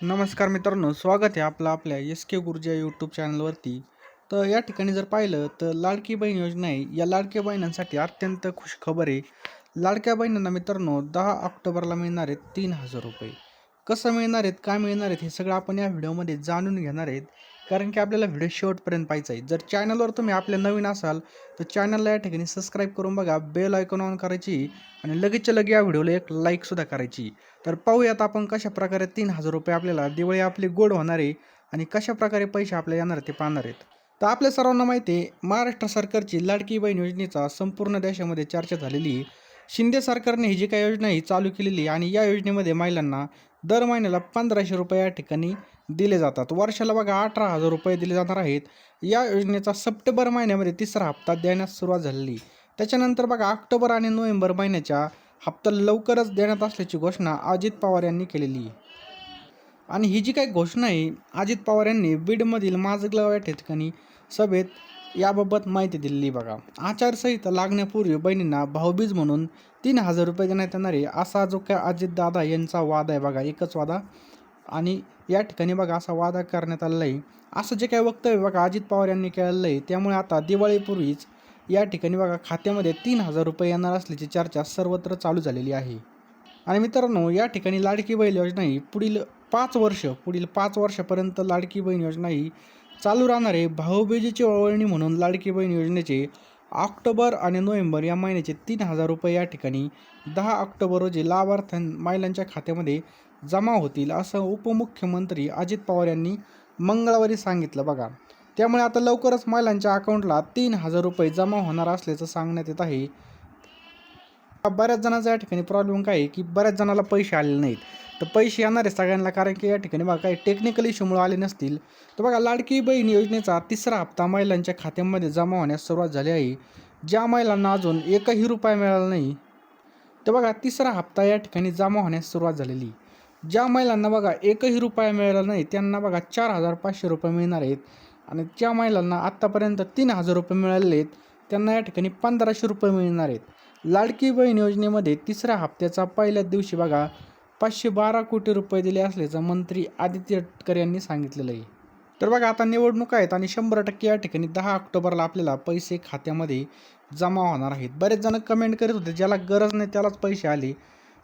नमस्कार मित्रांनो स्वागत आहे आपलं आपल्या एस के गुरुजी या यूट्यूब चॅनलवरती तर या ठिकाणी जर पाहिलं तर लाडकी बहीण योजना आहे. या लाडक्या बहिणींसाठी अत्यंत खुश खबर आहे. लाडक्या बहिणींना मित्रांनो दहा ऑक्टोबरला मिळणार आहेत तीन हजार रुपये. कसं मिळणार आहेत काय मिळणार आहेत हे सगळं आपण या व्हिडिओमध्ये जाणून घेणार आहेत. कारण की आपल्याला व्हिडिओ शेवटपर्यंत पाहायचा आहे. जर चॅनलवर तुम्ही आपल्या नवीन असाल तर चॅनलला या ठिकाणी सबस्क्राईब करून बघा. बेल आयकॉन ऑन करायची आणि लगेचच्या लगे या व्हिडिओला एक लाईकसुद्धा करायची. तर पाहूयात आपण कशा प्रकारे तीन हजार रुपये आपल्याला दिवाळी आपली गोड होणार आहे आणि कशा प्रकारे पैसे आपल्याला येणार ते पाहणार आहेत. तर आपल्या सर्वांना माहिती आहे महाराष्ट्र सरकारची लाडकी बहीण योजनेचा संपूर्ण देशामध्ये चर्चा झालेली शिंदे सरकारने ही जी काही योजना ही चालू केलेली आणि या योजनेमध्ये महिलांना दर महिन्याला पंधराशे रुपये या ठिकाणी दिले जातात. वर्षाला बघा अठरा हजार रुपये दिले जाणार आहेत. या योजनेचा सप्टेंबर महिन्यामध्ये तिसरा हप्ता देण्यास सुरुवात झालेली. त्याच्यानंतर बघा ऑक्टोबर आणि नोव्हेंबर महिन्याच्या हप्ता लवकरच देण्यात असल्याची घोषणा अजित पवार यांनी केलेली. आणि ही जी काही घोषणा आहे अजित पवार यांनी बीडमधील माझगाव या ठिकाणी सभेत याबाबत माहिती दिलेली बघा. आचारसंहिता लागण्यापूर्वी बहिणींना भाऊबीज म्हणून तीन हजार रुपये देण्यात येणार आहे असा जो काय अजितदादा यांचा वाद आहे बघा एकच वादा. आणि या ठिकाणी बघा असा वादा करण्यात आलेला आहे. असं जे काही वक्तव्य बघा अजित पवार यांनी केलेलं आहे त्यामुळे आता दिवाळीपूर्वीच या ठिकाणी बघा खात्यामध्ये तीन हजार रुपये येणार असल्याची चर्चा सर्वत्र चालू झालेली आहे. आणि मित्रांनो या ठिकाणी लाडकी बहीण योजना ही पुढील पाच वर्ष पुढील पाच वर्षापर्यंत लाडकी बहीण योजना ही चालू राहणार आहे. भाऊबीजेची ओळणी म्हणून लाडकी बहीण योजनेचे ऑक्टोबर आणि नोव्हेंबर या महिन्याचे तीन हजार रुपये या ठिकाणी दहा ऑक्टोबर रोजी लाभार्थ्यां महिलांच्या खात्यामध्ये जमा होतील असं उपमुख्यमंत्री अजित पवार यांनी मंगळवारी सांगितलं बघा. त्यामुळे आता लवकरच महिलांच्या अकाउंटला तीन हजार रुपये जमा होणार असल्याचं सांगण्यात येत आहे. बऱ्याच जणांचा या ठिकाणी प्रॉब्लेम काय आहे की बऱ्याच जणाला पैसे आलेले नाहीत. तर पैसे येणार आहे सगळ्यांना कारण की या ठिकाणी बघा काही टेक्निकल इश्यूमुळे आले नसतील. तर बघा लाडकी बहीण योजनेचा तिसरा हप्ता महिलांच्या खात्यामध्ये जमा होण्यास सुरुवात झाली आहे. ज्या महिलांना अजून एकही रुपया मिळाला नाही तर बघा तिसरा हप्ता या ठिकाणी जमा होण्यास सुरुवात झालेली. ज्या महिलांना बघा एकही रुपया मिळाला नाही त्यांना बघा चार हजार पाचशे रुपये मिळणार आहेत. आणि ज्या महिलांना आत्तापर्यंत तीन हजार रुपये मिळाले आहेत त्यांना या ठिकाणी पंधराशे रुपये मिळणार आहेत. लाडकी बहीण योजनेमध्ये तिसऱ्या हप्त्याचा पहिल्याच दिवशी बघा पाचशे बारा कोटी रुपये दिले असल्याचं मंत्री आदित्य तटकरे यांनी सांगितलेलं आहे. तर बघा आता निवडणुका आहेत आणि शंभर टक्के या ठिकाणी दहा ऑक्टोबरला आपल्याला पैसे खात्यामध्ये जमा होणार आहेत. बरेच जण कमेंट करत होते ज्याला गरज नाही त्यालाच पैसे आले.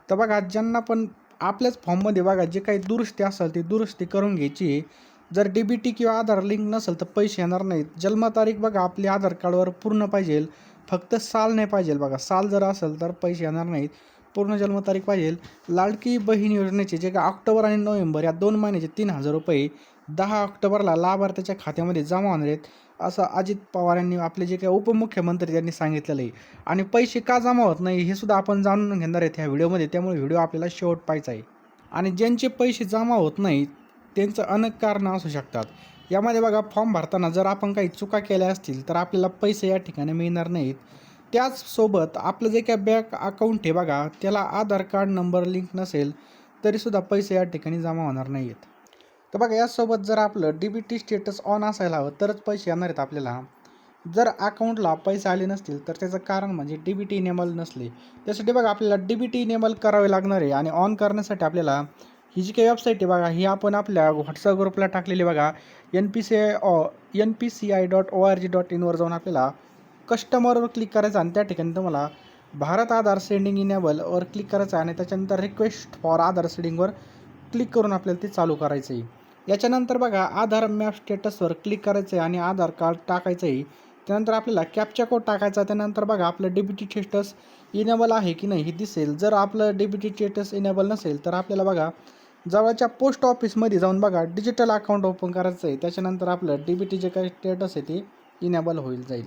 तर बघा ज्यांना पण आपल्याच फॉर्ममध्ये बघा जे काही दुरुस्ती असेल ती दुरुस्ती करून घ्यायची. आहे जर डी बी टी किंवा आधार लिंक नसेल तर पैसे येणार नाहीत. जन्मतारीख बघा आपली आधार कार्डवर पूर्ण पाहिजे. फक्त साल नाही पाहिजे बघा. साल जर असेल तर पैसे येणार नाहीत. पूर्ण जन्मतारीख पाहिजे. लाडकी बहीण योजनेचे जे का ऑक्टोबर आणि नोव्हेंबर या दोन महिन्याचे तीन हजार रुपये दहा ऑक्टोबरला लाभार्थ्याच्या खात्यामध्ये जमा होणार आहेत असं अजित पवार यांनी आपले जे काही उपमुख्यमंत्री त्यांनी सांगितलेलं आहे. आणि पैसे का जमा होत नाही हे सुद्धा आपण जाणून घेणार आहेत ह्या व्हिडिओमध्ये. त्यामुळे व्हिडिओ आपल्याला शेवट पाहायचा आहे. आणि ज्यांचे पैसे जमा होत नाहीत त्यांचं अनेक कारणं असू शकतात. यामध्ये बघा फॉर्म भरताना जर आपण काही चुका केल्या असतील तर आपल्याला पैसे या ठिकाणी मिळणार नाहीत. त्याचसोबत आपलं जे काय बँक अकाउंट आहे बघा त्याला आधार कार्ड नंबर लिंक नसेल तरीसुद्धा पैसे या ठिकाणी जमा होणार नाही आहेत तर बघा यासोबत जर आपलं D B T status on असायला हवं तरच पैसे येणार आहेत आपल्याला. जर अकाउंटला पैसे आले नसतील तर त्याचं कारण म्हणजे डी बी टी इनेबल नसले. त्यासाठी बघा आपल्याला डी बी टी इनेबल करावे लागणार आहे आणि ऑन करण्यासाठी आपल्याला ही जी काही वेबसाईट आहे बघा ही आपण आपल्या व्हॉट्सअप ग्रुपला टाकलेली बघा. N P C I N P C I dot O R G dot इनवर जाऊन आपल्याला कस्टमरवर क्लिक करायचं आणि त्या ठिकाणी तुम्हाला भारत आधार सेंडिंग इनेबलवर क्लिक करायचं आहे आणि त्याच्यानंतर रिक्वेस्ट फॉर आधार सेंडिंगवर क्लिक करून आपल्याला ते चालू करायचं आहे याच्यानंतर बघा आधार मॅप स्टेटसवर क्लिक करायचं आहे आणि आधार कार्ड टाकायचं आहे त्यानंतर आपल्याला कॅपचा कोड टाकायचा त्यानंतर बघा आपलं डेबिटी स्टेटस इनेबल आहे की नाही हे दिसेल. जर आपलं डेबिटी स्टेटस इनेबल नसेल तर आपल्याला बघा जवळच्या पोस्ट ऑफिसमध्ये जाऊन बघा डिजिटल अकाउंट ओपन करायचं आहे त्याच्यानंतर आपलं डी जे काही स्टेटस आहे ते इनेबल होईल जाईल.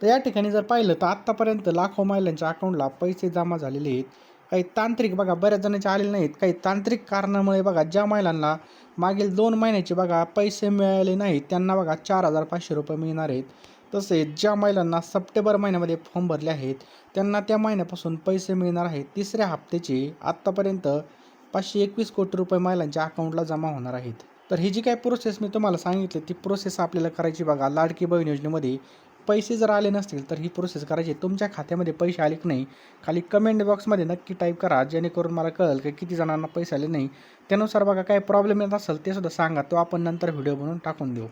तर या ठिकाणी जर पाहिलं तर आत्तापर्यंत लाखो महिलांच्या अकाउंटला पैसे जमा झालेले आहेत. काही तांत्रिक बघा बऱ्याच जणांचे आलेले नाहीत. काही तांत्रिक कारणामुळे बघा ज्या महिलांना मागील दोन महिन्याचे बघा पैसे मिळाले नाहीत त्यांना बघा चार हजार पाचशे रुपये मिळणार आहेत. तसेच ज्या महिलांना सप्टेंबर महिन्यामध्ये फॉर्म भरले आहेत त्यांना त्या महिन्यापासून पैसे मिळणार आहेत. तिसऱ्या हप्त्याचे आत्तापर्यंत पाचशे एकवीस कोटी रुपये महिलांच्या अकाउंटला जमा होणार आहेत. तर ही जी काही प्रोसेस मी तुम्हाला सांगितली ती प्रोसेस आपल्याला करायची बघा लाडकी बहीण योजनेमध्ये. पैसे जर आले नसतील तर ही प्रोसेस करायची. तुमच्या खात्यामध्ये पैसे आले की नाही खाली कमेंट बॉक्समध्ये नक्की टाईप करा जेणेकरून मला कळेल की किती जणांना पैसे आले नाही. त्यानुसार बघा काय प्रॉब्लेम येत असेल ते सुद्धा सांगा. तो आपण नंतर व्हिडिओ बनवून टाकून देऊ.